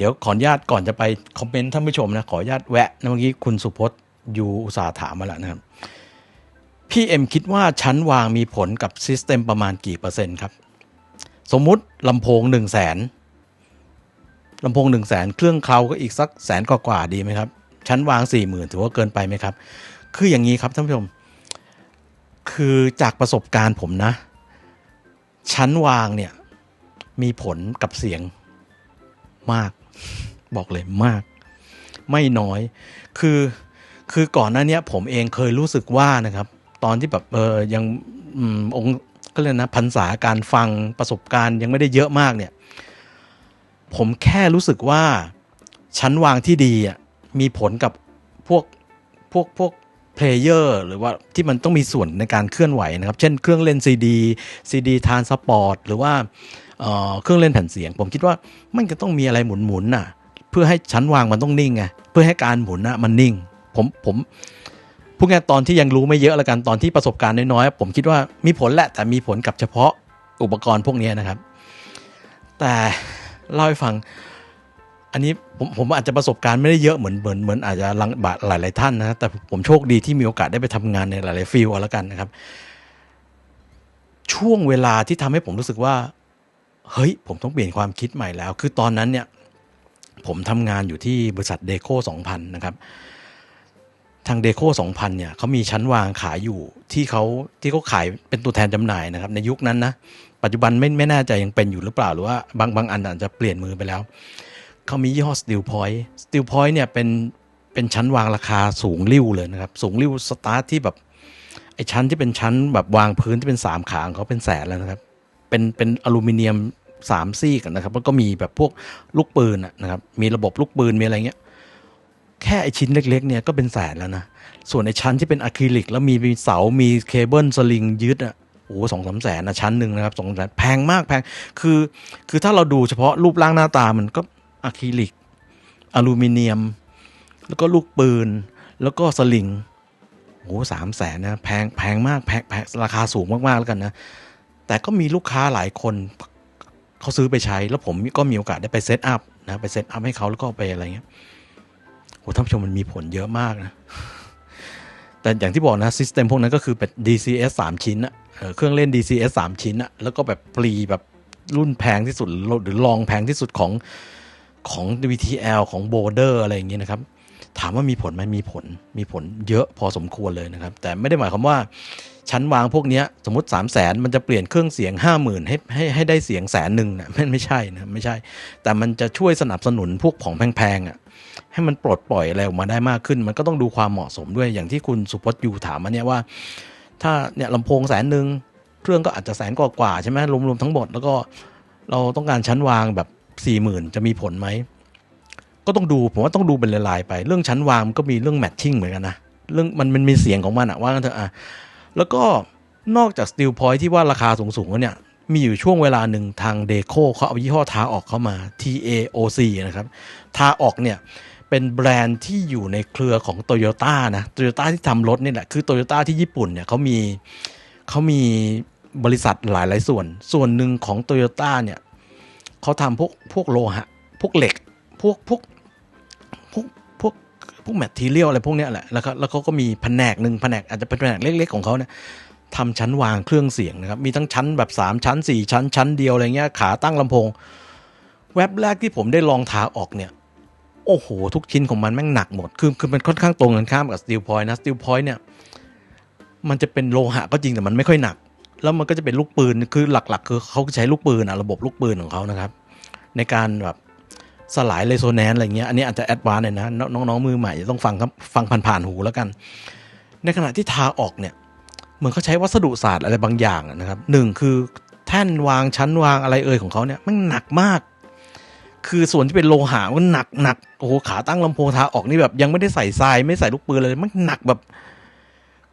เดี๋ยวขออนุญาตก่อนจะไปคอมเมนต์ท่านผู้ชมนะ ขออนุญาตแวะนะเมื่อกี้คุณสุพจน์ยูอุตสาห์ถามมาแล้วนะครับพี่เอ็มคิดว่าชั้นวางมีผลกับซิสเต็มประมาณกี่เปอร์เซ็นต์ครับ สมมุติลำโพงหนึ่งแสนลำโพงหนึ่งแสนเครื่องเคลาก็อีกสักแสนกว่าๆดีไหมครับ ชั้นวางสี่หมื่นถือว่าเกินไปไหมครับ คืออย่างนี้ครับท่านผู้ชม คือจากประสบการณ์ผมนะ ชั้นวางเนี่ยมีผลกับเสียงมาก บอกเลยมาก ไม่น้อย คือคือก่อนหน้านี้ผมเองเคยรู้สึกว่านะครับ ตอนที่แบบเออยังอองค์ก็เลยนะพันษาการฟังประสบการณ์ยังไม่ได้เยอะมากเนี่ย ผมแค่รู้สึกว่าชั้นวางที่ดีอะมีผลกับพวกพวกพวกเพลเยอร์หรือว่าที่มันต้องมีส่วนในการเคลื่อนไหวนะครับ เช่นเครื่องเล่นซีดีซีดีทานสปอร์ตหรือว่า เเครื่องเล่นแผ่นเสียง ผมคิดว่ามันก็ต้องมีอะไรหมุนๆน่ะ เพื่อให้ชั้นวางมันต้องนิ่งไงเพื่อให้การหมุนน่ะมันนิ่ง ผมผมพูดง่ายตอนที่ยังรู้ไม่เยอะละกันตอนที่ประสบการณ์น้อยๆผมคิดว่ามีผลแหละแต่มีผลกับเฉพาะอุปกรณ์พวกนี้นะครับ แต่เล่าให้ฟัง อันนี้ผมผมอาจจะประสบการณ์ไม่ได้เยอะเหมือนเหมือนเหมือนอาจจะลังบาหลาย ๆ ท่านนะแต่ผมโชคดีที่มีโอกาสได้ไปทำงานในหลาย ๆ ฟิลด์เอาแล้วกันนะครับ ช่วงเวลาที่ทำให้ผมรู้สึกว่า เฮ้ย ผมต้องเปลี่ยนความคิดใหม่แล้ว คือตอนนั้นเนี่ย ผมทำงานอยู่ที่บริษัทเดโค2000 นะครับ ทางเดโค2000 เนี่ยเขามีชั้นวางขายอยู่ที่เขาที่เขาขายเป็นตัวแทนจำหน่ายนะครับ ในยุคนั้นนะ ปัจจุบันไม่ไม่แน่ใจยังเป็นอยู่หรือเปล่า หรือว่าบางบางอันอาจจะเปลี่ยนมือไปแล้ว เขามียี่ห้อ Steel Point Steel Point เนี่ยเป็นเป็นชั้นวางราคาสูงริ้วเลยนะครับ สูงริ้วสตาร์ทที่แบบไอ้ชั้นที่เป็นชั้นแบบวางพื้นที่เป็นสามขาของเขาเป็นแสนแล้วนะครับ เป็นเป็นอลูมิเนียม สามซี่กันนะครับ แล้วก็มีแบบพวกลูกปืนนะครับ มีระบบลูกปืน มีอะไรเงี้ย แค่ไอชิ้นเล็ก ๆ เนี่ยก็เป็นแสนแล้วนะ ส่วนไอชั้นที่เป็นอะคริลิก แล้วมีมีเสา มีเคเบิลสลิงยึดอะโอ้สองสามแสนนะชั้นหนึ่งนะครับสองแสนแพงมากแพง คือ คือถ้าเราดูเฉพาะรูปร่างหน้าตามันก็อะคริลิก อลูมิเนียม แล้วก็ลูกปืน แล้วก็สลิงโอ้สามแสนนะแพงแพงมากแพงแพงราคาสูงมากๆแล้วกันนะ แต่ก็มีลูกค้าหลายคน เขาซื้อไปใช้ แล้วผมก็มีโอกาสได้ไปเซตอัพนะไปเซตอัพให้เขาแล้วก็ไปอะไรเงี้ยโอ้ท่านผู้ชมมันมีผลเยอะมากนะแต่อย่างที่บอกนะซิสเต็มพวกนั้นก็คือเป็น DCS 3 ชิ้นอะเออเครื่องเล่น DCS 3 ชิ้นอะแล้วก็แบบปรีแบบรุ่นแพงที่สุดหรือลองแพงที่สุดของของ VTL ของ b o r d e r อะไรอย่างเงี้ยนะครับ ถามว่ามีผลไหมมีผลมีผลเยอะพอสมควรเลยนะครับ แต่ไม่ได้หมายความว่า ชั้นวางพวกนี้สมมติ 3 0 0แสนมันจะเปลี่ยนเครื่องเสียง 5 0,000 ให้ให้ให้ได้เสียงแสนหนึ่งนะไม่ไม่ใช่นะไม่ใช่ แต่มันจะช่วยสนับสนุนพวกของแพงๆอะให้มันปลดปล่อยอะไรออกมาได้มากขึ้น มันก็ต้องดูความเหมาะสมด้วยอย่างที่คุณสุพจน์ยูถามมาเนี่ยว่า ถ้าเนี่ยลำโพงแสนหนึ่งเครื่องก็อาจจะแสนกว่าๆใช่ไหมรวมๆทั้งหมดแล้วก็เราต้องการชั้นวางแบบสี่หมื่นจะมีผลไหมก็ต้องดูผมว่าต้องดูเป็นลายๆไป เรื่องชั้นวางมันก็มีเรื่องแมทชิ่งเหมือนกันนะเรื่องมันมันมีเสียงของมันอะว่ากันเถอะอะ แล้วก็นอกจาก Steel Point ที่ว่าราคาสูงๆแล้วเนี่ย มีอยู่ช่วงเวลาหนึ่งทางเดโคเขาเอายี่ห้อทาออกเข้ามา TAOC นะครับ ทาออกเนี่ย เป็นแบรนด์ที่อยู่ในเครือของ t o y ยต้นะโตโยต้าที่ทำรถนี่แหละ คือ t o y ยต้าที่ญี่ปุ่นเนี่ยเขามีเขามีบริษัทหลายหลายส่วน ส่วนหนึ่งของ t o y ยต้าเนี่ยเขาทำพวกพวกโลหะ พวกเหล็ก พวกพวกพวก พวกแมททีเรียลอะไรพวกเนี้ยแหละแล้วก็แล้วเขาก็มีแผนกหนึ่งแผนกอาจจะเป็นแผนกเล็กๆของเขาเนี่ยทำชั้นวางเครื่องเสียงนะครับ มีทั้งชั้นแบบ 3 ชั้น 4 ชั้น ชั้นเดียวอะไรเงี้ยขาตั้งลำโพงเว็บแรกที่ผมได้ลองทาออกเนี่ย โอ้โห ทุกชิ้นของมันแม่งหนักหมด คือคือมันค่อนข้างตรงกันข้ามกับ Steel Point นะ Steel Point เนี่ย มันจะเป็นโลหะก็จริงแต่มันไม่ค่อยหนัก แล้วมันก็จะเป็นลูกปืนคือหลักๆ คือเขาใช้ลูกปืนอะระบบลูกปืนของเขานะครับ ในการแบบ สลายเรโซแนนซ์อะไรเงี้ยอันนี้อาจจะแอดวานเลยนะน้องๆมือใหม่จะต้องฟังครับฟังผ่านๆหูแล้วกัน ในขณะที่ทาออกเนี่ยเหมือนเขาใช้วัสดุศาสตร์อะไรบางอย่างนะครับหนึ่งคือแท่นวางชั้นวางอะไรเอ่ยของเขาเนี่ยมันหนักมาก คือส่วนที่เป็นโลหะมันหนักหนักโอ้โหขาตั้งลำโพงทาออกนี่แบบยังไม่ได้ใส่ทรายไม่ใส่ลูกปืนเลยมันหนักแบบ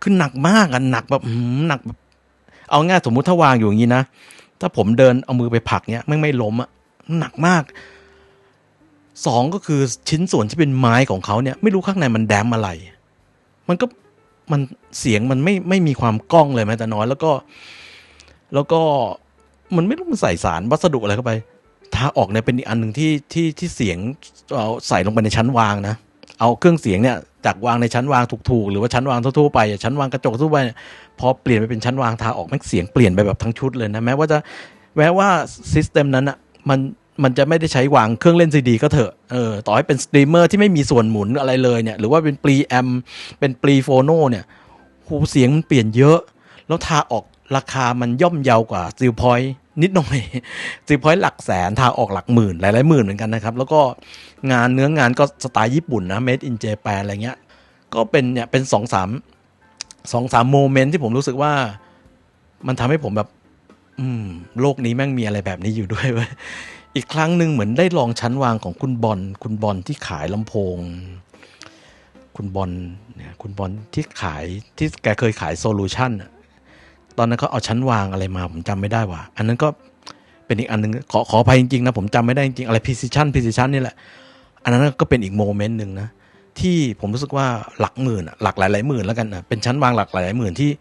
คือหนักมากอะหนักแบบหนักแบบเอาง่ายสมมุติถ้าวางอยู่อย่างนี้นะถ้าผมเดินเอามือไปผลักเนี้ยไม่ไม่ล้มอะหนักมาก สองก็คือชิ้นส่วนที่เป็นไม้ของเขาเนี่ยไม่รู้ข้างในมันแดมอะไร มันก็มันเสียงมันไม่ไม่มีความก้องเลยแม้แต่น้อย แล้วก็ แล้วก็มันไม่รู้มันใส่สารวัสดุอะไรเข้าไปทาออกเนี่ยเป็นอีกอันหนึ่งที่ที่ที่เสียงเอาใส่ลงไปในชั้นวางนะเอาเครื่องเสียงเนี่ยจากวางในชั้นวางถูกๆหรือว่าชั้นวางทั่วๆไปชั้นวางกระจกทั่วไปพอเปลี่ยนไปเป็นชั้นวางทาออกแม่งเสียงเปลี่ยนไปแบบทั้งชุดเลยนะแม้ว่าจะแม้ว่าซิสเต็มนั้นอะมัน มันจะไม่ได้ใช้วางเครื่องเล่นซีดีก็เถอะเออต่อให้เป็นสตรีมเมอร์ที่ไม่มีส่วนหมุนอะไรเลยเนี่ย หรือว่าเป็นปรีแอมเป็นปรีโฟโนเนี่ยหูเสียงมันเปลี่ยนเยอะ แล้วทาออกราคามันย่อมเยาวกว่าซิลพอยนิดหน่อยซิลพอยหลักแสนทาออกหลักหมื่นหลายๆหมื่นเหมือนกันนะครับ แล้วก็งานเนื้องานก็สไตล์ญี่ปุ่นนะ made in Japan อะไรเงี้ย ก็เป็นเนี่ยเป็นสองสามสองสามโมเมนต์ที่ผมรู้สึกว่ามันทำให้ผมแบบ อืม โลกนี้แม่งมีอะไรแบบนี้อยู่ด้วยเว้ย อีกครั้งหนึ่งเหมือนได้ลองชั้นวางของคุณบอลคุณบอลที่ขายลำโพง คุณบอลเนี่ยคุณบอลที่ขายที่แกเคยขายโซลูชันตอนนั้นเขาเอาชั้นวางอะไรมาผมจำไม่ได้ว่ะอันนั้นก็เป็นอีกอันหนึ่งขอขออภัยจริงๆนะผมจำไม่ได้จริงอะไร precision precision นี่แหละ อันนั้นก็เป็นอีกโมเมนต์หนึ่งนะที่ผมรู้สึกว่าหลักหมื่นหลักหลายหลายหมื่นแล้วกันนะเป็นชั้นวางหลักหลายหลายหมื่นที่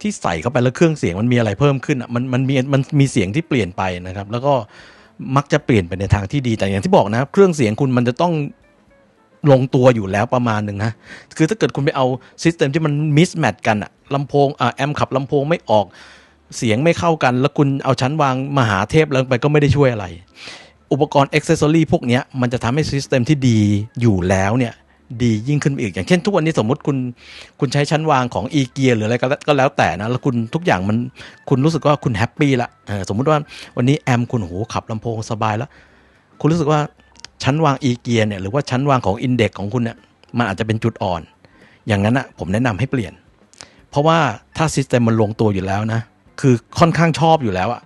ที่ใส่เข้าไปแล้วเครื่องเสียงมันมีอะไรเพิ่มขึ้นอะมันมันมีมันมีเสียงที่เปลี่ยนไปนะครับ แล้วก็ มักจะเปลี่ยนไปในทางที่ดีแต่อย่างที่บอกนะ เครื่องเสียงคุณมันจะต้องลงตัวอยู่แล้วประมาณหนึ่งนะ คือถ้าเกิดคุณไปเอาซิสเต็มที่มันมิสแมทกันอะลำโพงอ่าแอมขับลำโพงไม่ออกเสียงไม่เข้ากัน แล้วคุณเอาชั้นวางมหาเทพแล้วไปก็ไม่ได้ช่วยอะไร อุปกรณ์อ็อกเซสซอรี่พวกนี้มันจะทำให้ซิสเต็มที่ดีอยู่แล้วเนี่ย ดียิ่งขึ้นอีก อย่างเช่นทุกวันนี้สมมติคุณคุณใช้ชั้นวางของอีเกียหรืออะไรก็แล้วแต่นะแล้วคุณทุกอย่างมันคุณรู้สึกว่าคุณแฮปปี้ละสมมุติว่าวันนี้แอมคุณโหขับลำโพงสบายแล้ว คุณรู้สึกว่าชั้นวางอีเกียเนี่ยหรือว่าชั้นวางของอินเด็กของคุณเนี่ยมันอาจจะเป็นจุดอ่อน อย่างนั้นอะผมแนะนำให้เปลี่ยน เพราะว่าถ้าซิสเต็มมันลงตัวอยู่แล้วนะคือค่อนข้างชอบอยู่แล้วอะ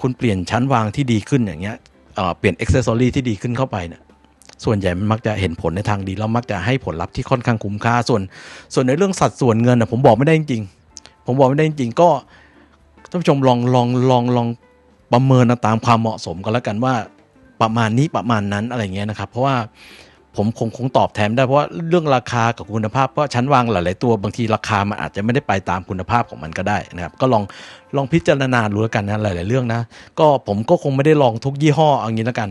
คุณเปลี่ยนชั้นวางที่ดีขึ้นอย่างเงี้ยเอ่อเปลี่ยนอ็อกเซสซอรีที่ดีขึ้นเข้าไปเนี่ย ส่วนใหญ่มันมักจะเห็นผลในทางดีแล้วมักจะให้ผลลัพธ์ที่ค่อนข้างคุ้มค่าส่วน ส่วนในเรื่องสัดส่วนเงินนะผมบอกไม่ได้จริงๆผมบอกไม่ได้จริงๆก็ท่านผู้ชมลองลองลองลองประเมินตามความเหมาะสมกันแล้วกันว่าประมาณนี้ประมาณนั้นอะไรเงี้ยนะครับ เพราะว่าผมคงคงตอบแทนไม่ได้เพราะว่าเรื่องราคากับคุณภาพเพราะชั้นวางหลาย ๆ ตัวบางทีราคามันอาจจะไม่ได้ไปตามคุณภาพของมันก็ได้นะครับ ก็ลองลองพิจารณาดูแล้วกันนะหลาย ๆ เรื่องนะ ก็ผมก็คงไม่ได้ลองทุกยี่ห้อเอางี้แล้วกัน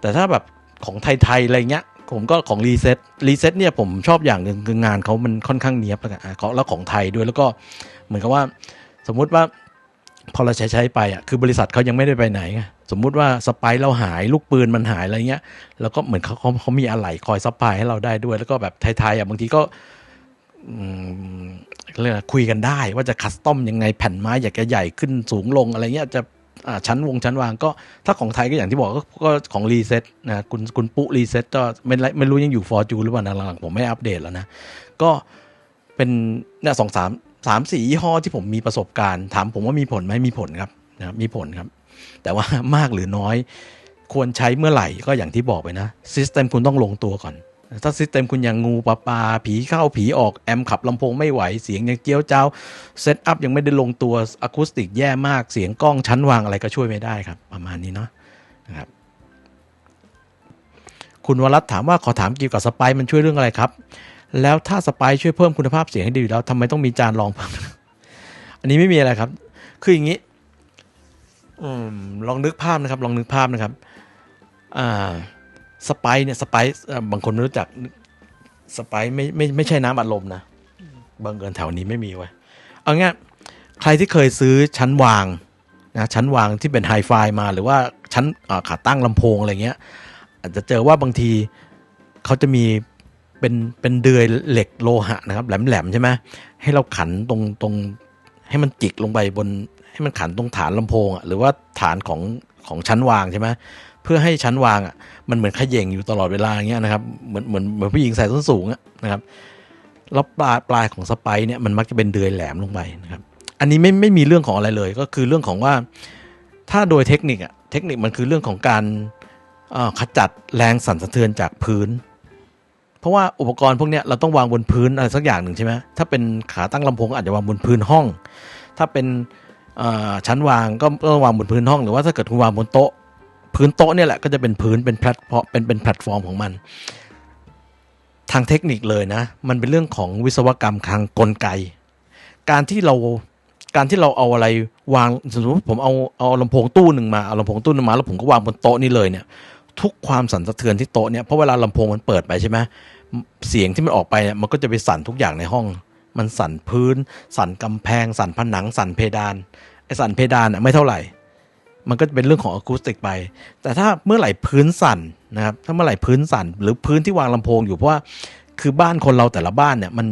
แต่ถ้าแบบ ของไทย ๆ อะไรเงี้ย ผมก็ของรีเซ็ตรีเซ็ตเนี่ยผมชอบอย่างหนึ่งคืองานเขามันค่อนข้างเนี้ยบแล้วกันอะเขาแล้วของไทยด้วยแล้วก็เหมือนกับว่า สมมุติว่าพอเราใช้ใช้ไปอะคือบริษัทเขายังไม่ได้ไปไหน สมมุติว่าสไปเราหายลูกปืนมันหายอะไรเงี้ย แล้วก็เหมือนเขาเขาเขามีอะไหล่คอยซัพพลายให้เราได้ด้วย แล้วก็แบบไทยๆอะบางทีก็เรียกอะไรคุยกันได้ว่าจะคัสตอมยังไงแผ่นไม้อยากจะใหญ่ขึ้นสูงลงอะไรเงี้ยจะ ชั้นวงชั้นวางก็ถ้าของไทยก็อย่างที่บอกก็ของรีเซ็ตนะคุณคุณปุ๊รีเซ็ตก็ไม่ไม่รู้ยังอยู่ฟอร์จูหรือเปล่านะหลังผมไม่อัปเดตแล้วนะ ก็เป็นเนี่ยสองสามสามสี่ยี่ห้อที่ผมมีประสบการณ์ ถามผมว่ามีผลไหมมีผลครับนะมีผลครับ แต่ว่ามากหรือน้อย ควรใช้เมื่อไหร่ก็อย่างที่บอกไปนะซิสเต็มคุณต้องลงตัวก่อน ถ้าซิสเต็มคุณอยังงูปลาปลาผีเข้าผีออก แอมขับลำโพงไม่ไหว เสียงยังเจียวเจ้าเซตอัพยังไม่ได้ลงตัวอะคูสติกแย่มากเสียงกล้องชั้นวางอะไรก็ช่วยไม่ได้ครับ ประมาณนี้เนาะนะครับคุณวรัตถามว่าขอถามเกี่ยวกับสไปมันช่วยเรื่องอะไรครับ แล้วถ้าสไปซ์ช่วยเพิ่มคุณภาพเสียงให้ดีอยู่แล้วทำไมต้องมีจานรองพิ่มอันนี้ไม่มีอะไรครับ คืออย่างนี้อืมลองนึกภาพนะครับ ลองนึกภาพนะครับ อ่า สไปซ์เนี่ยสไปซ์บางคนไม่รู้จักสไปซ์ไม่ไม่ไม่ใช่น้ำอัดลมนะบังเอิญแถวนี้ไม่มีไว้เอางี้ใครที่เคยซื้อชั้นวางนะชั้นวางที่เป็นไฮไฟมาหรือว่าชั้นขาตั้งลำโพงอะไรเงี้ย อาจจะเจอว่าบางทีเขาจะมีเป็นเป็นเดือยเหล็กโลหะนะครับ แหลมๆใช่ไหมให้เราขันตรงตรงให้มันจิกลงไปบนให้มันขันตรงฐานลำโพงอะหรือว่าฐานของของชั้นวางใช่ไหม พื่อให้ชั้นวางอะมันเหมือนขย่งอยู่ตลอดเวลาอย่างเงี้ยนะครับเหมือนเหมือนเหมือนผู้หญิงใส่ส้นสูงนะครับแล้วปลายปลายของสไปร์เนี่ยมันมักจะเป็นเดือยแหลมลงไปนะครับ อันนี้ไม่ไม่มีเรื่องของอะไรเลย ก็คือเรื่องของว่าถ้าโดยเทคนิคอะเทคนิคมันคือเรื่องของการขจัดแรงสั่นสะเทือนจากพื้น เพราะว่าอุปกรณ์พวกเนี้ยเราต้องวางบนพื้นอะไรสักอย่างหนึ่งใช่ไหมถ้าเป็นขาตั้งลำโพงอาจจะวางบนพื้นห้อง ถ้าเป็นชั้นวางก็ต้องวางบนพื้นห้อง หรือว่าถ้าเกิดคุณวางบนโต๊ะ พื้นโต๊ะเนี่ยแหละก็จะเป็นพื้นเป็นแพลตฟอร์มเป็นเป็นแพลตฟอร์มของมัน ทางเทคนิคเลยนะ มันเป็นเรื่องของวิศวกรรมทางกลไก การที่เราการที่เราเอาอะไรวางสมมติผมเอาเอาลำโพงตู้หนึ่งมาเอาลำโพงตู้หนึงมาแล้วผมก็วางบนโต๊ะนี่เลยเนี่ย ทุกความสั่นสะเทือนที่โต๊ะเนี่ยเพราะเวลาลำโพงมันเปิดไปใช่ไหมเสียงที่มันออกไปเนี่ยมันก็จะไปสั่นทุกอย่างในห้อง มันสั่นพื้น สั่นกำแพง สั่นผนัง สั่นเพดานไอ้สั่นเพดานอะไม่เท่าไหร่ มันก็จะเป็นเรื่องของอะคูสติกไป แต่ถ้าเมื่อไหร่พื้นสั่นนะครับถ้าเมื่อไหร่พื้นสั่น หรือพื้นที่วางลำโพงอยู่เพราะว่าคือบ้านคนเราแต่ละบ้านเนี่ยมัน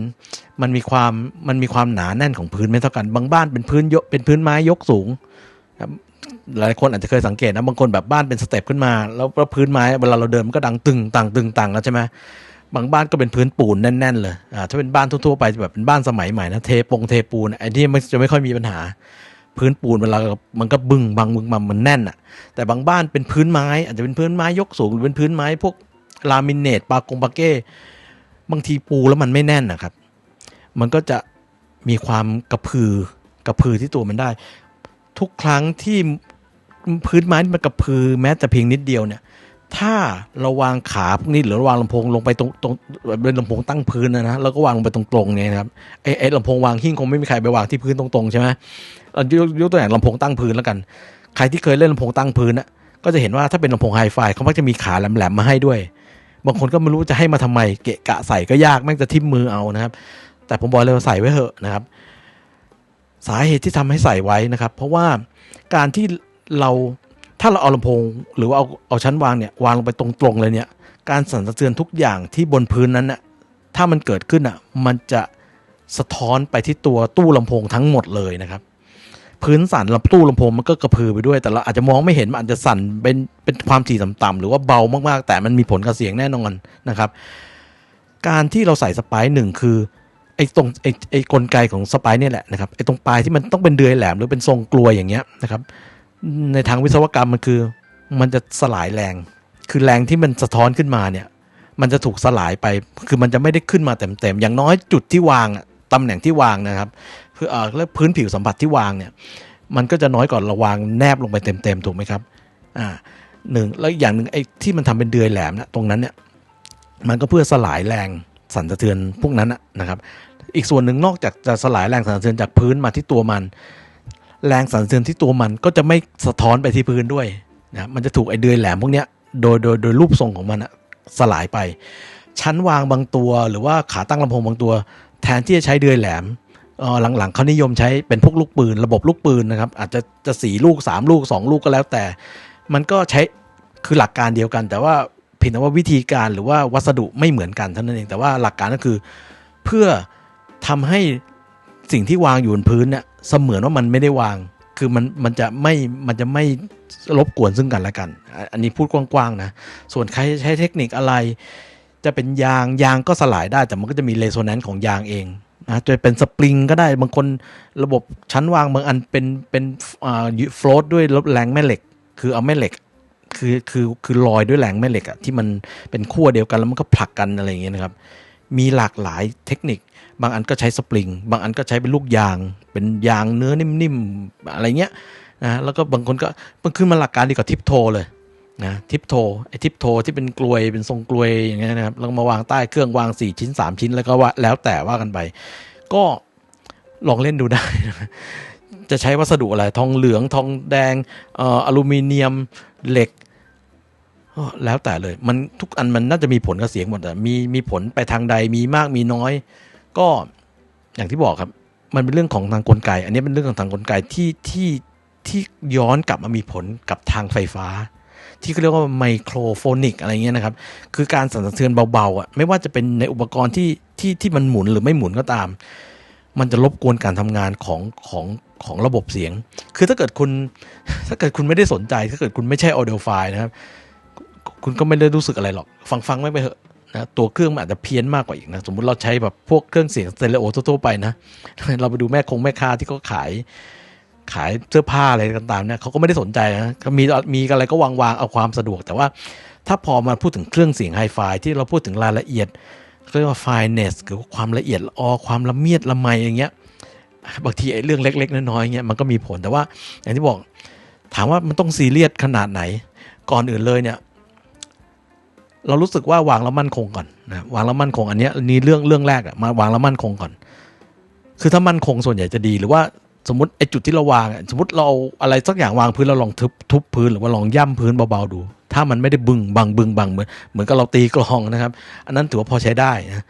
มันมีความมันมีความหนาแน่นของพื้นไม่เท่ากันบางบ้านเป็นพื้นยกเป็นพื้นไม้ยกสูงครับหลายคนอาจจะเคยสังเกตนะบางคนแบบบ้านเป็นสเต็ปขึ้นมา แล้วพื้นไม้เวลาเราเดินมันก็ดังตึงตังตึงตังแล้วใช่ไหมบางบ้านก็เป็นพื้นปูนแน่น ๆ เลยอ่าถ้าเป็นบ้านทั่วๆไปแบบเป็นบ้านสมัยใหม่นะเทปงเทปูนไอ้ที่มันจะไม่ค่อยมีปัญหา พื้นปูนเวลามันก็บึ้งบางบึงมามันแน่นอะแต่บางบ้านเป็นพื้นไม้ อาจจะเป็นพื้นไม้ยกสูงหรือเป็นพื้นไม้พวกลามินเนตปากงปาเก้บางทีปูแล้วมันไม่แน่นนะครับ มันก็จะมีความกระพือกระพือที่ตัวมันได้ ทุกครั้งที่พื้นไม้มันกระพือแม้แต่เพียงนิดเดียวเนี่ย ถ้าเราวางขาพวกนี้หรือวางลำโพงลงไปตรงตรงเป็นลำโพงตั้งพื้นนะนะแล้วก็วางลงไปตรงๆเนี่ยนะครับไอ้ไอ้ลำโพงวางหิ้งคงไม่มีใครไปวางที่พื้นตรงๆใช่ไหมเรายกยกตัวอย่างลำโพงตั้งพื้นแล้วกัน ใครที่เคยเล่นลำโพงตั้งพื้นนะก็จะเห็นว่าถ้าเป็นลำโพงไฮไฟเขามักจะมีขาแหลมๆมาให้ด้วย บางคนก็ไม่รู้จะให้มาทำไม เกะกะใส่ก็ยากแม่งจะทิ่มมือเอานะครับ แต่ผมบอกเลยว่าใส่ไว้เถอะนะครับ สาเหตุที่ทำให้ใส่ไว้นะครับ เพราะว่าการที่เรา ถ้าเราเอาลำโพงหรือว่าเอาเอาชั้นวางเนี่ยวางลงไปตรงๆเลยเนี่ย การสั่นสะเทือนทุกอย่างที่บนพื้นนั้นน่ะถ้ามันเกิดขึ้นอะมันจะสะท้อนไปที่ตัวตู้ลำโพงทั้งหมดเลยนะครับ พื้นสั่นลำตู้ลำโพงมันก็กระพือไปด้วย แต่เราอาจจะมองไม่เห็นมันอาจจะสั่นเป็นเป็นความถี่ต่ำๆหรือว่าเบามากๆ แต่มันมีผลกับเสียงแน่นอนนะครับ การที่เราใส่สไปซ์หนึ่งคือไอ้ตรงไอ้ไอ้กลไกของสไปซ์เนี่ยแหละนะครับไอ้ตรงปลายที่มันต้องเป็นเดือยแหลมหรือเป็นทรงกลวยอย่างเงี้ยนะครับ ในทางวิศวกรรมมันคือ มันจะสลายแรง คือแรงที่มันสะท้อนขึ้นมาเนี่ย มันจะถูกสลายไป คือมันจะไม่ได้ขึ้นมาเต็มๆ อย่างน้อยจุดที่วางตำแหน่งที่วางนะครับคือเอ่อแล้วพื้นผิวสัมผัสที่วางเนี่ย มันก็จะน้อยกว่าเราวางแนบลงไปเต็มๆ ถูกไหมครับ อ่าหนึ่งแล้วอย่างหนึ่งไอ้ที่มันทำเป็นเดือยแหลมนะตรงนั้นเนี่ย มันก็เพื่อสลายแรงสั่นสะเทือนพวกนั้นนะนะครับ อีกส่วนหนึ่งนอกจากจะสลายแรงสั่นสะเทือนจากพื้นมาที่ตัวมัน แรงสั่นสะเทือนที่ตัวมันก็จะไม่สะท้อนไปที่พื้นด้วยนะมันจะถูกไอ้เดือยแหลมพวกเนี้ยโดยโดยโดยรูปทรงของมันอะสลายไป ชั้นวางบางตัวหรือว่าขาตั้งลำโพงบางตัว แทนที่จะใช้เดือยแหลมหลังๆเขานิยมใช้เป็นพวกลูกปืน ระบบลูกปืนนะครับ อาจจะจะสี่ลูกสามลูกสองลูกก็แล้วแต่ มันก็ใช้คือหลักการเดียวกัน แต่ว่าเพียงแต่ว่าวิธีการหรือว่าวัสดุไม่เหมือนกันเท่านั้นเองแต่ว่าหลักการก็คือเพื่อทำให้สิ่งที่วางอยู่บนพื้นเนี่ย เสมือนว่ามันไม่ได้วาง คือมันมันจะไม่มันจะไม่รบกวนซึ่งกันและกัน อันนี้พูดกว้างๆนะส่วนใครใช้เทคนิคอะไร จะเป็นยางยางก็สลายได้ แต่มันก็จะมีเรโซแนนซ์ของยางเองนะจะเป็นสปริงก็ได้บางคนระบบชั้นวางบางอันเป็นเป็นอ่าโฟลตด้วยแรงแม่เหล็ก คือเอาแม่เหล็กคือคือคือลอยด้วยแรงแม่เหล็กอะที่มันเป็นขั้วเดียวกันแล้วมันก็ผลักกันอะไรอย่างเงี้ยนะครับ มีหลากหลายเทคนิค บางอันก็ใช้สปริง บางอันก็ใช้เป็นลูกยาง เป็นยางเนื้อนิ่มๆอะไรเงี้ยนะแล้วก็บางคนก็มันคือมันหลักการดีกว่าทิปโทเลยนะทิปโทไอ้ทิปโทที่เป็นกลวยเป็นทรงกลวยอย่างเงี้ยนะครับแล้วมาวางใต้เครื่องวาง 4 ชิ้น 3 ชิ้นแล้วก็ว่าแล้วแต่ว่ากันไป ก็ลองเล่นดูได้ จะใช้วัสดุอะไรทองเหลืองทองแดงอออลูมิเนียมเหล็กแล้วแต่เลย มันทุกอันมันน่าจะมีผลกับเสียงหมดอะมีมีผลไปทางใดมีมากมีน้อย ก็อย่างที่บอกครับ มันเป็นเรื่องของทางกลไก อันนี้เป็นเรื่องของทางกลไกที่ที่ที่ย้อนกลับมามีผลกับทางไฟฟ้า ที่เขาเรียกว่าไมโครโฟนิกอะไรเงี้ยนะครับ คือการสั่นสะเทือนเบาๆอะไม่ว่าจะเป็นในอุปกรณ์ที่ที่ที่มันหมุนหรือไม่หมุนก็ตาม มันจะรบกวนการทำงานของของของระบบเสียง คือถ้าเกิดคุณถ้าเกิดคุณไม่ได้สนใจ ถ้าเกิดคุณไม่ใช่ออเด o ไฟล์นะครับ คุณก็ไม่ได้รู้สึกอะไรหรอก ฟังฟังไม่ไปเหอะ นะตัวเครื่องมันอาจจะเพี้ยนมากกว่าอีกนะ สมมุติเราใช้แบบพวกเครื่องเสียงสเตอริโอทั่วๆไปนะ เราไปดูแม่คงแม่ค้าที่เขาขาย ขายเสื้อผ้าอะไรต่างๆเนี่ยเขาก็ไม่ได้สนใจนะมีมีอะไรก็วางวางๆเอาความสะดวก แต่ว่าถ้าพอมาพูดถึงเครื่องเสียงไฮไฟที่เราพูดถึงรายละเอียดเรียกว่า fineness คือความละเอียดออความละเมียดละไมอย่างเงี้ยบางทีไอ้เรื่องเล็ก ๆ น้อยๆเงี้ยมันก็มีผลแต่ว่าอย่างที่บอกถามว่ามันต้องซีเรียสขนาดไหน ก่อนอื่นเลยเนี่ย เรารู้สึกว่าวางแล้วมั่นคงก่อนนะวางแล้วมั่นคงอันนี้นี่เรื่องเรื่องแรกอะมาวางแล้วมั่นคงก่อน คือถ้ามั่นคงส่วนใหญ่จะดี หรือว่าสมมติไอ้จุดที่เราวางสมมติเราเอาอะไรสักอย่างวางพื้นเราลองทุบทุบพื้นหรือว่าลองย่ำพื้นเบาๆดู ถ้ามันไม่ได้บึงบังบึงบังเหมือนเหมือนกับเราตีกลองนะครับ อันนั้นถือว่าพอใช้ได้นะ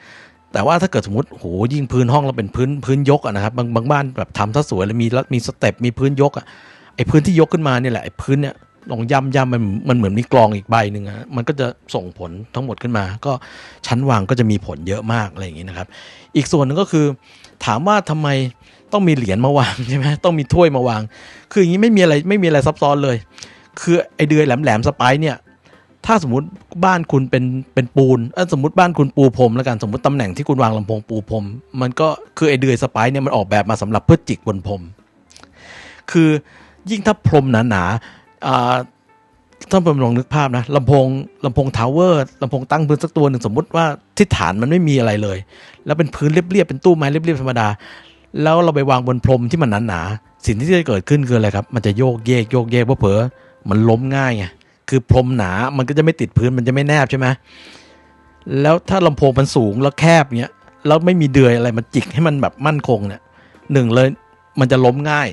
แต่ว่าถ้าเกิดสมมติโหยิ่งพื้นห้องเราเป็นพื้นพื้นยกอะนะครับบางบางบ้านแบบทำซะสวยแล้วมีมีสเต็ปมีพื้นยกอะไอ้พื้นที่ยกขึ้นมาเนี่ยแหละไอ้พื้นเนี่ย ลองย่ำย่ำมันมันเหมือนมีกลองอีกใบหนึ่งอะมันก็จะส่งผลทั้งหมดขึ้นมา ก็ชั้นวางก็จะมีผลเยอะมากอะไรอย่างนี้นะครับ อีกส่วนหนึ่งก็คือ ถามว่าทำไมต้องมีเหรียญมาวางใช่ไหมต้องมีถ้วยมาวาง คืออย่างนี้ไม่มีอะไรไม่มีอะไรซับซ้อนเลย คือไอเดือยแหลมๆสไปร์เนี่ยถ้าสมมติบ้านคุณเป็นเป็นปูนสมมติบ้านคุณปูพรมแล้วกันสมมติตำแหน่งที่คุณวางลำโพงปูพรมมันก็คือไอเดือยสไปร์เนี่ยมันออกแบบมาสำหรับเพื่อจิกบนพรมคือยิ่งถ้าพรมหนาๆอ่า ท่านผู้ชมลองนึกภาพนะลำโพงลำโพงทาวเวอร์ลำโพงตั้งพื้นสักตัวหนึ่งสมมติว่าที่ฐานมันไม่มีอะไรเลย แล้วเป็นพื้นเรียบๆเป็นตู้ไม้เรียบๆธรรมดา แล้วเราไปวางบนพรมที่มันหนาๆสิ่งที่จะเกิดขึ้นคืออะไรครับ มันจะโยกเยกโยกเยกเพราะเผลอมันล้มง่ายไงคือพรมหนามันก็จะไม่ติดพื้นมันจะไม่แนบใช่ไหมแล้วถ้าลำโพงมันสูงแล้วแคบเนี้ยแล้วไม่มีเดือยอะไรมันจิกให้มันแบบมั่นคงเนี่ยหนึ่งเลยมันจะล้มง่าย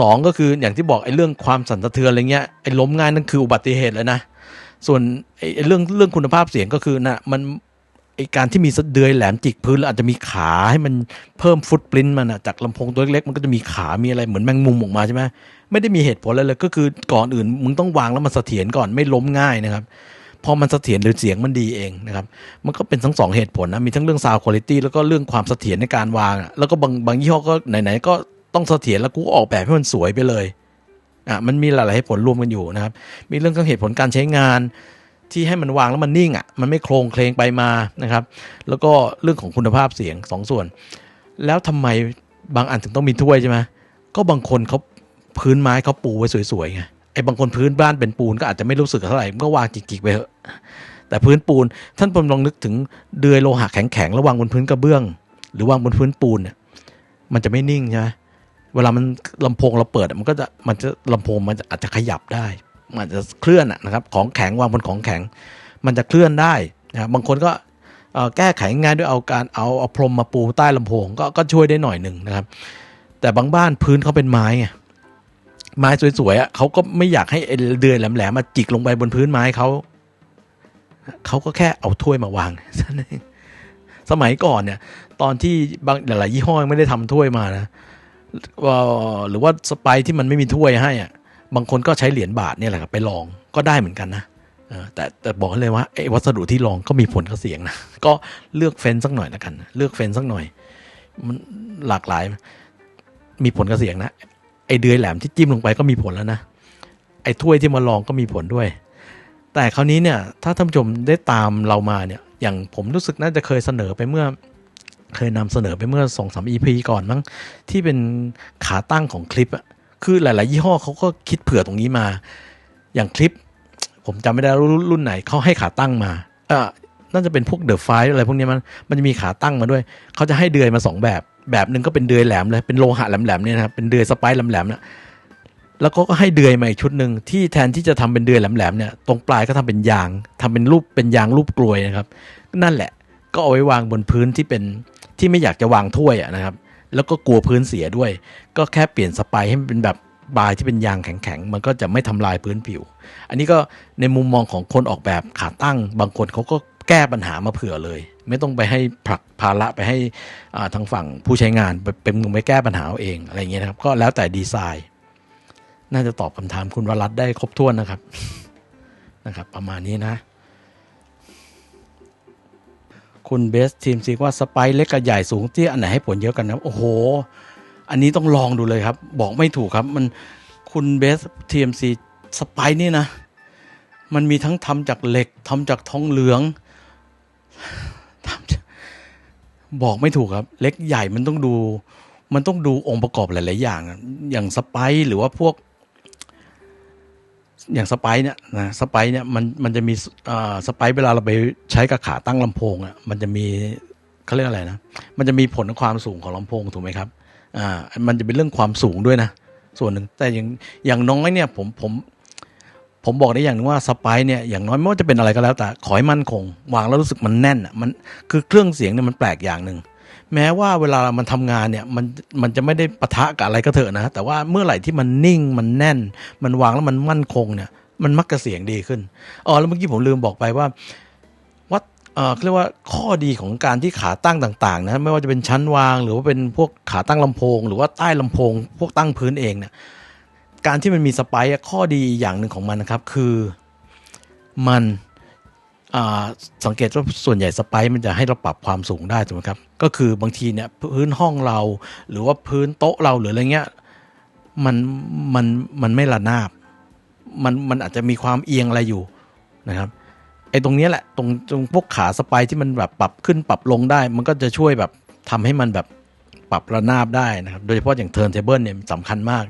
สองก็คืออย่างที่บอกไอ้เรื่องความสั่นสะเทือนอะไรเงี้ยไอ้ล้มง่ายนั่นคืออุบัติเหตุเลยนะ ส่วนไอ้เรื่องเรื่องคุณภาพเสียงก็คือนะมันไอการที่มีสะเดือยแหลมจิกพื้นแล้วอาจจะมีขาให้มันเพิ่มฟุตปรินต์มันอะจากลำโพงตัวเล็กๆมันก็จะมีขามีอะไรเหมือนแมงมุมออกมาใช่ไหมไม่ได้มีเหตุผลอะไรเลยก็คือก่อนอื่นมึงต้องวางแล้วมันเสถียรก่อนไม่ล้มง่ายนะครับพอมันเสถียรหรือเสียงมันดีเองนะครับมันก็เป็นทั้งสองเหตุผลนะมีทั้งเรื่อง sound quality แล้วก็เรื่องความเสถียรในการวางแล้วก็บางบางยี่ห้อก็ไหนๆก็ ต้องเสถียรแล้วกูออกแบบให้มันสวยไปเลยอะมันมีหลายๆเหตุผลรวมกันอยู่นะครับ มีเรื่องของเหตุผลการใช้งานที่ให้มันวางแล้วมันนิ่งอะมันไม่โครงเคลงไปมานะครับ แล้วก็เรื่องของคุณภาพเสียงสองส่วน แล้วทำไมบางอันถึงต้องมีถ้วยใช่ไหมก็บางคนเขาพื้นไม้เขาปูไว้สวยๆไงไอ้บางคนพื้นบ้านเป็นปูนก็อาจจะไม่รู้สึกเท่าไหร่มันก็วางจิกๆไปเถอะแต่พื้นปูนท่านผมลองนึกถึงเดือยโลหะแข็งๆแล้ววางบนพื้นกระเบื้อง หรือวางบนพื้นปูนเนี่ยมันจะไม่นิ่งใช่ไหม เวลามันลำโพงเราเปิดมันก็จะมันจะลำโพงมันจะอาจจะขยับได้มันอาจจะเคลื่อนนะครับของแข็งวางบนของแข็ง มันจะเคลื่อนได้นะครับบางคนก็แก้ไขง่ายด้วยเอาการเอาเอาพรมมาปูใต้ลำโพงก็ก็ช่วยได้หน่อยหนึ่งนะครับ แต่บางบ้านพื้นเขาเป็นไม้ไงไม้สวยๆเขาก็ไม่อยากให้เดือยแหลมๆมาจิกลงไปบนพื้นไม้เขาเขาก็แค่เอาถ้วยมาวางสมัยก่อนเนี่ย ตอนที่บางหลายยี่ห้อไม่ได้ทำถ้วยมานะ หรือว่าสไปที่มันไม่มีถ้วยให้อะบางคนก็ใช้เหรียญบาทเนี่ยแหละครับไปลองก็ได้เหมือนกันนะแต่แต่บอกเลยว่าไอ้วัสดุที่ลองก็มีผลกับเสียงนะก็เลือกเฟ้นสักหน่อยแล้วกัน เลือกเฟ้นสักหน่อย มันหลากหลาย มีผลกับเสียงนะไอ้เดือยแหลมที่จิ้มลงไปก็มีผลแล้วนะไอ้ถ้วยที่มาลองก็มีผลด้วย แต่คราวนี้เนี่ยถ้าท่านผู้ชมได้ตามเรามาเนี่ยอย่างผมรู้สึกน่าจะเคยเสนอไปเมื่อ เคยนำเสนอไปเมื่อสองสาม EP ก่อนมั้งที่เป็นขาตั้งของคลิปอะคือหลาย ๆ ยี่ห้อเขาก็คิดเผื่อตรงนี้มา อย่างคลิป ผมจำไม่ได้รุ่นไหนเขาให้ขาตั้งมาเออน่าจะเป็นพวกเดอะไฟอะไรพวกนี้มันมันจะมีขาตั้งมาด้วย เขาจะให้เดือยมาสองแบบ แบบหนึ่งก็เป็นเดือยแหลมเลยเป็นโลหะแหลมๆเนี่ยนะครับเป็นเดือยสไปร์แหลมๆนะแล้วก็ให้เดือยมาอีกชุดหนึ่งที่แทนที่จะทำเป็นเดือยแหลมๆเนี่ยตรงปลายก็ทำเป็นยางทำเป็นรูปเป็นยางรูปกลวยนะครับ นั่นแหละ ก็เอาไว้วางบนพื้นที่เป็น ที่ไม่อยากจะวางถ้วยอะนะครับ แล้วก็กลัวพื้นเสียด้วย ก็แค่เปลี่ยนสไปให้มันเป็นแบบบายที่เป็นยางแข็งๆ มันก็จะไม่ทำลายพื้นผิว อันนี้ก็ในมุมมองของคนออกแบบขาตั้ง บางคนเขาก็แก้ปัญหามาเผื่อเลย ไม่ต้องไปให้ผลักภาระไปให้ทางฝั่งผู้ใช้งานเป็นมึงไปแก้ปัญหาเองอะไรเงี้ยนะครับ ก็แล้วแต่ดีไซน์ น่าจะตอบคำถามคุณวรัตได้ครบถ้วนนะครับนะครับ ประมาณนี้นะ คุณเบสทีมซีว่าสไปร์เล็กกับใหญ่สูงเตี้ยอันไหนให้ผลเยอะกันนะโอ้โห อันนี้ต้องลองดูเลยครับ บอกไม่ถูกครับ มันคุณเบสทีมซีสไปร์นี่นะ มันมีทั้งทำจากเหล็กทำจากทองเหลืองบอกไม่ถูกครับ เล็กใหญ่มันต้องดู มันต้องดูองค์ประกอบหลาย ๆ อย่างอะอย่างสไปร์หรือว่าพวก อย่างสไปร์เนี่ยนะสไปร์เนี่ยมันมันจะมีอ่าสไปร์เวลาเราไปใช้กับขาตั้งลำโพงอะมันจะมีเขาเรียกอะไรนะมันจะมีผลกับความสูงของลำโพงถูกไหมครับอ่ามันจะเป็นเรื่องความสูงด้วยนะ ส่วนหนึ่งแต่อย่างอย่างน้อยเนี่ยผมผมผมบอกได้อย่างหนึงว่าสไปร์เนี่ยอย่างน้อยไม่ว่าจะเป็นอะไรก็แล้วแต่ขอให้มั่นคง วางแล้วรู้สึกมันแน่นอะมันคือเครื่องเสียงเนี่ยมันแปลกอย่างหนึ่ง แม้ว่าเวลามันทำงานเนี่ยมันมันจะไม่ได้ปะทะกับอะไรก็เถอะนะ แต่ว่าเมื่อไหร่ที่มันนิ่งมันแน่น มันวางแล้วมันมั่นคงเนี่ย มันมักจะเสียงดีขึ้นอ๋อแล้วเมื่อกี้ผมลืมบอกไปว่าวัดเอ่อเรียกว่าข้อดีของการที่ขาตั้งต่างๆนะไม่ว่าจะเป็นชั้นวางหรือว่าเป็นพวกขาตั้งลำโพง หรือว่าใต้ลำโพง พวกตั้งพื้นเองเนี่ยการที่มันมีสไปซ์อะข้อดีอย่างหนึ่งของมันนะครับ คือมัน สังเกตว่าส่วนใหญ่สไปมันจะให้เราปรับความสูงได้ถูกไหมครับ ก็คือบางทีเนี่ยพื้นห้องเรา หรือว่าพื้นโต๊ะเราหรืออะไรเงี้ยมันมันมันไม่ระนาบ มันมันอาจจะมีความเอียงอะไรอยู่นะครับไอ้ตรงนี้แหละตรงตรงพวกขาสไปที่มันแบบปรับขึ้นปรับลงได้ มันก็จะช่วยแบบทำให้มันแบบปรับระนาบได้นะครับ โดยเฉพาะอย่างเทิร์นเทเบิลเนี่ยสำคัญมาก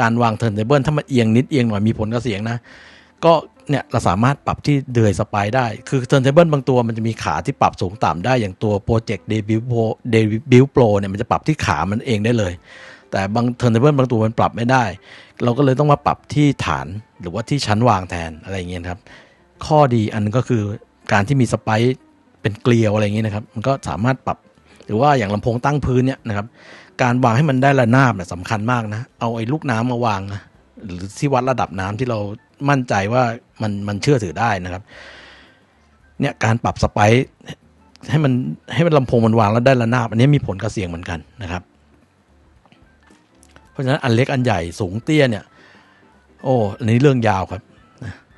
การวางเทิร์นเทเบิลถ้ามันเอียงนิดเอียงหน่อยมีผลกับเสียงนะ ก็ เนี่ยเราสามารถปรับที่เดือยสไปได้ คือเทิร์นเทเบิลบางตัวมันจะมีขาที่ปรับสูงต่ำได้อย่างตัวโปรเจกต์เดบิวโปรเดบิวโปรเนี่ยมันจะปรับที่ขามันเองได้เลย แต่บางเทิร์นเทเบิลบางตัวมันปรับไม่ได้ เราก็เลยต้องมาปรับที่ฐานหรือว่าที่ชั้นวางแทนอะไรเงี้ยครับ ข้อดีอันนึงก็คือการที่มีสไปเป็นเกลียวอะไรเงี้ยนะครับ มันก็สามารถปรับหรือว่าอย่างลำโพงตั้งพื้นเนี่ยนะครับ การวางให้มันได้ระนาบเนี่ยสำคัญมากนะ เอาไอ้ลูกน้ำมาวางนะหรือที่วัดระดับน้ำที่เรา มั่นใจว่ามันมันเชื่อถือได้นะครับ เนี่ยการปรับสไปซ์ให้มันให้มันลำโพงมันวางแล้วได้ระนาบ อันนี้มีผลกับเสียงเหมือนกันนะครับ เพราะฉะนั้นอันเล็กอันใหญ่สูงเตี้ยเนี่ย โอ้อันนี้เรื่องยาวครับ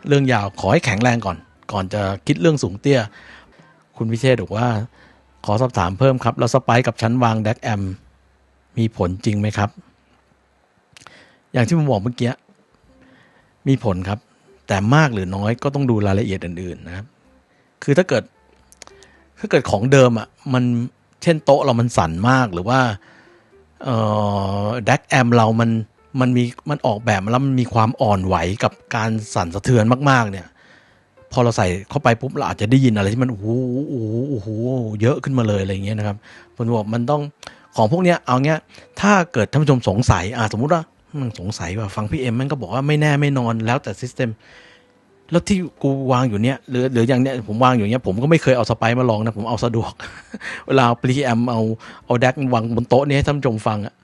เรื่องยาวขอให้แข็งแรงก่อน ก่อนจะคิดเรื่องสูงเตี้ย คุณพิเชษบอกว่า ขอสอบถามเพิ่มครับ แล้วสไปซ์กับชั้นวางแดกแอมมีผลจริงไหมครับ อย่างที่ผมบอกเมื่อกี้ มีผลครับ แต่มากหรือน้อยก็ต้องดูรายละเอียดอื่นๆนะครับ คือถ้าเกิดถ้าเกิดของเดิมอะมันเช่นโต๊ะเรามันสั่นมากหรือว่าเอ่อแดกแอมเรามันมันมีมันออกแบบแล้วมันมีความอ่อนไหวกับการสั่นสะเทือนมากๆ เนี่ย พอเราใส่เข้าไปปุ๊บเราอาจจะได้ยินอะไรที่มันโอ้โหโอ้โหโอ้โหเยอะขึ้นมาเลยอะไรอย่างเงี้ยนะครับผมบอกมันต้องของพวกเนี้ยเอาเงี้ยถ้าเกิดท่านผู้ชมสงสัยอ่าสมมุติว่า มันสงสัยว่าฟังพี่เอ็มมันก็บอกว่าไม่แน่ไม่นอนแล้วแต่ซิสเต็มแล้วที่กูวางอยู่เนี้ยหรือหรืออย่างเนี้ยผมวางอยู่เนี้ยผมก็ไม่เคยเอาสไปซ์มาลองนะ ผมเอาสะดวก เวลาเอาพรีแอมเอาเอาแดกวางบนโต๊ะนี้ให้ท่านชมฟังอะ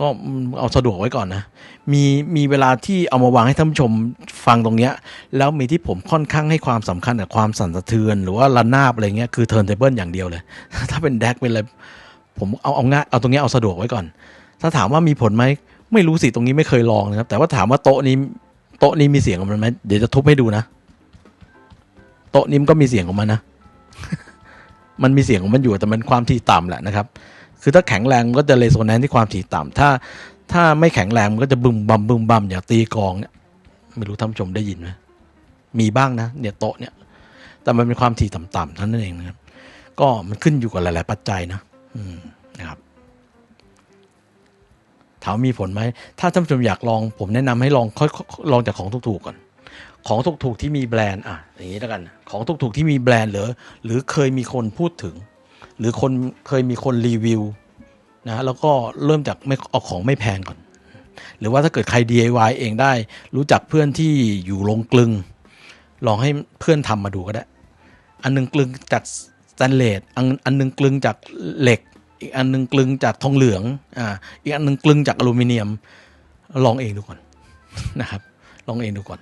ก็เอาสะดวกไว้ก่อนนะ มีมีเวลาที่เอามาวางให้ท่านชมฟังตรงเนี้ย แล้วมีที่ผมค่อนข้างให้ความสำคัญกับความสั่นสะเทือน หรือว่าระนาบอะไรเงี้ยคือเทิร์นเทเบิลอย่างเดียวเลย ถ้าเป็นแดกเป็นอะไรผมเอาเอาง่ายเอาตรงเนี้ยเอาสะดวกไว้ก่อน ถ้าถามว่ามีผลไหม ไม่รู้สิตรงนี้ไม่เคยลองนะครับ แต่ว่าถามว่าโต๊ะนี้โต๊ะนี้มีเสียงของมันไหมเดี๋ยวจะทุบให้ดูนะโต๊ะนี้มันก็มีเสียงของมันนะ มันมีเสียงของมันอยู่แต่มันความถี่ต่ำแหละนะครับ คือถ้าแข็งแรงมันก็จะเรโซแนนที่ความถี่ต่ำถ้า ถ้าไม่แข็งแรงมันก็จะบึมบัมบึมบัมอย่างตีกองเนี่ยไม่รู้ท่านชมได้ยินไหมมีบ้างนะเนี่ยโต๊ะเนี่ย แต่มันเป็นความถี่ต่ำๆเท่านั้นเองนะครับ ก็มันขึ้นอยู่กับหลาย ๆ ปัจจัยนะ อืมนะครับามมีผลไหม ถ้าท่านผู้ชมอยากลอง ผมแนะนำให้ลองค่อยลองจากของถูกๆก่อน ของถูกๆที่มีแบรนด์อะอย่างนี้แล้วกัน ของถูกๆที่มีแบรนด์หรือหรือเคยมีคนพูดถึง หรือคนเคยมีคนรีวิวนะแล้วก็เริ่มจากไม่เอาของไม่แพงก่อน หรือว่าถ้าเกิดใคร DIY เองได้ รู้จักเพื่อนที่อยู่ลงกลึง ลองให้เพื่อนทำมาดูก็ได้ อันหนึงกลึงจากสแตนเลสอันอันหนึงกลึงจากเหล็ก อีกอันหนึงกลึงจากทองเหลืองอ่าอีกอันหนึงกลึงจากอลูมิเนียม ลองเองดูก่อนนะครับ ลองเองดูก่อน